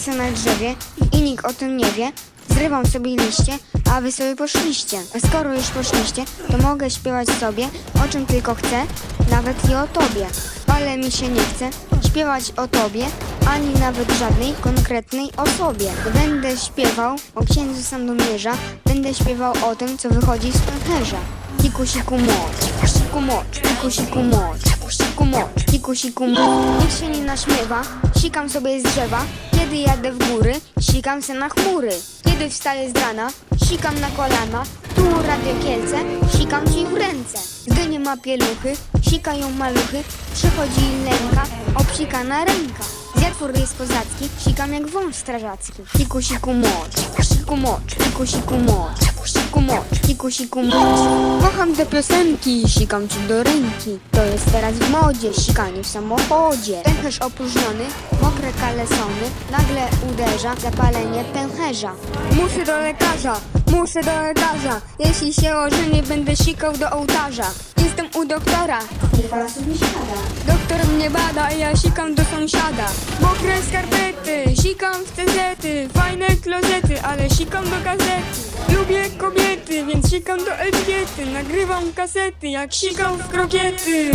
Sobie na drzewie i nikt o tym nie wie. Zrywam sobie liście, a wy sobie poszliście. A skoro już poszliście, to mogę śpiewać sobie o czym tylko chcę, nawet i o tobie. Ale mi się nie chce śpiewać o tobie, ani nawet żadnej konkretnej osobie. Będę śpiewał o księdzu Sandomierza, będę śpiewał o tym, co wychodzi z pęcherza. Siku, siku, moc, siku, moc, siku, siku, moc, siku, moc, siku, moc. Nikt się nie naśmiewa, sikam sobie z drzewa. Kiedy jadę w góry, sikam se na chmury. Kiedy wstaję z rana, sikam na kolana. Tu radio Kielce, sikam ci w ręce. Gdy nie ma pieluchy, sikają maluchy. Przychodzi lęka, obsikana ręka. Zjatwór jest kozacki, sikam jak wąż strażacki. Siku, siku, moc, siku, moc, siku, siku, moc, siku, moc, siku, siku, moc. Kocham te piosenki, sikam ci do ręki. To jest teraz w modzie, sikanie w samochodzie. Pęcherz opróżniony, mokre kalesony. Nagle uderza zapalenie pęcherza. Muszę do lekarza, muszę do lekarza. Jeśli się ożenię, będę sikał do ołtarza. Jestem u doktora, niech pan sobie siada. Doktor mnie bada, a ja sikam do sąsiada. Mokre skarpety, sikam w cezety. Fajne klozety, ale sikam do gazety. Lubię kobiety, więc sikam do Elżbiety. Nagrywam kasety, jak sikam w krokiety.